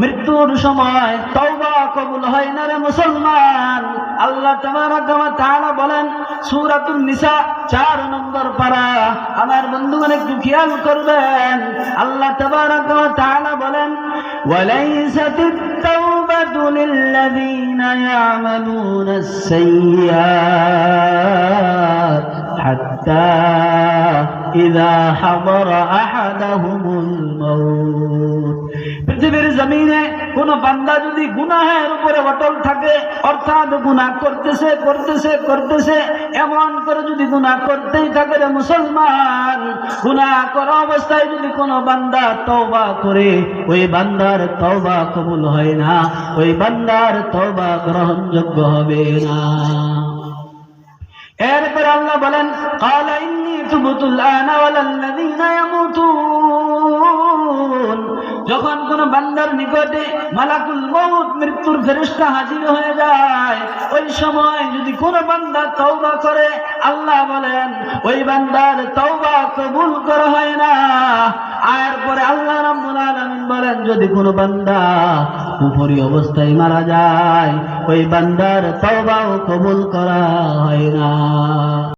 মৃত্যুর সময় তওবা কবুল হয় না রে মুসলমান আল্লাহ তাবারাকা ওয়া তাআলা বলেন সূরাতুন নিসা 4 নম্বর পারা আমার বন্ধুগণ একটু খেয়াল করবেন আল্লাহ তাবারাকা ওয়া তাআলা বলেন ওয়ালাইসাতিত তাওবাতু লিল্লাযীনা ইয়ামালুনা السيئات حتى إذا حضر أحدهم الموت পৃথিবীর জমিনে কোন বান্দা যদি গুনাহের উপরে অটল থাকে, অর্থাৎ গুনাহ করতেছে করতেছে করতেছে, এমন করে যদি গুনাহ করতেই থাকে রে মুসলমান, গুনাহ করা অবস্থায় যদি কোনো বান্দা তওবা করে, ওই বান্দার তওবা কবুল হয় না, ওই বান্দার তওবা গ্রহণযোগ্য হবে না। এরপর আল্লাহ বলেন, কালা ইন্নি আনা ওয়ালাল্লাযীনা ইয়ামুতুন। যখন কোন বান্দার নিকটে মালাকুল মউত মৃত্যুর ফেরেশতা হাজির হয়ে যায়, ওই সময় যদি কোন বান্দা তওবা করে, আল্লাহ বলেন, ওই বান্দার তওবা কবুল করা হয় না। আর পরে আল্লাহ রাব্বুল আলামিন বলেন, যদি কোন বান্দা উপরি অবস্থায় মারা যায়, ওই বান্দার তওবাও কবুল করা হয় না।